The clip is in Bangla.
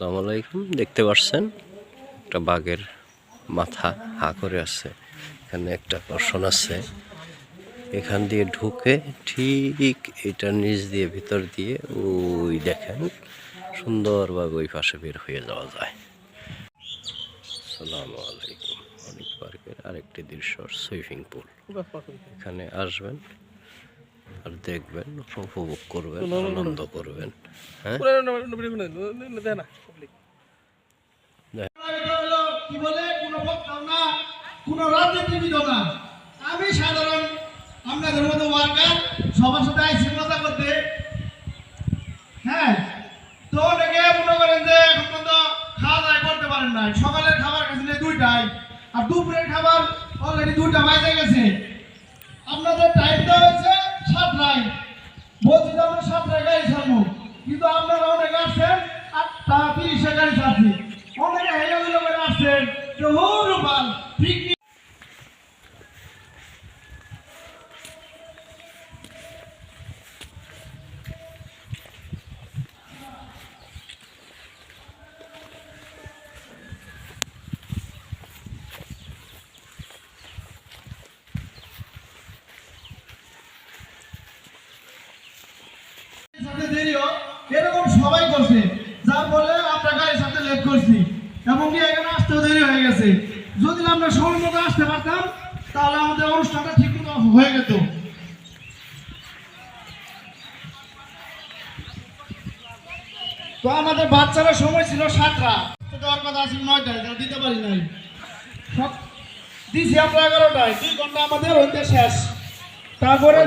আসসালামু আলাইকুম। দেখতে পাচ্ছেন একটা বাঘের মাথা হা করে আছে। এখানে একটা দর্শন আছে। এখান দিয়ে ঢুকে ঠিক এটা নিচ দিয়ে ভিতর দিয়ে ওই দেখেন সুন্দরভাবে ওই পাশে বের হয়ে যাওয়া যায়। আসসালামু আলাইকুম। অনেক পার্কের আরেকটি দৃশ্য সুইমিং পুল। এখানে আসবেন আর দেখবেন উপভোগ করবেন আনন্দ করবেন হ্যাঁ? কি বলে? কোনো বক্তাও না কোনো রাজনীতিবিদ না। আমি সাধারণ আপনাদের মতো ওয়ার্কার সবার সাথে আইসি মজা করতে। হ্যাঁ? তো অনেকে মনে করেন যে এখন পর্যন্ত খাওয়া দাওয়া করতে পারেন না সকালের খাবার কাছে নেই দুইটাই আর দুপুরের খাবার অলরেডি দুইটা বাজে গেছে। আপনাদের টাইম দেওয়া হয়েছে সাতটায় বলছি তো আমরা সাতটায় গাড়ি ছাড়বো, কিন্তু আপনারা অনেকে আসছেন, আর তা তিরিশ গাড়ি ছাড়ছি। অনেকে হেলে করে আসছেন। যে হরু দেরিও এরকম সবাই করছে। যার ফলে আমরা গাড়ির সাথে লেট করছি। এমনকি এখানে আসতেও দেরি হয়ে গেছে। যদি আমরা সময় মতো আসতে পারতাম তাহলে আমাদের অনুষ্ঠানটা ঠিক মতো হয়ে যেত। তো আমাদের বাচ্চারা সময় ছিল সাতটা। দেওয়ার কথা আছে নয়টায় তারা দিতে পারি নাই। দিছি আমরা এগারোটায় দুই ঘণ্টা আমাদের হইতে শেষ। তারপরে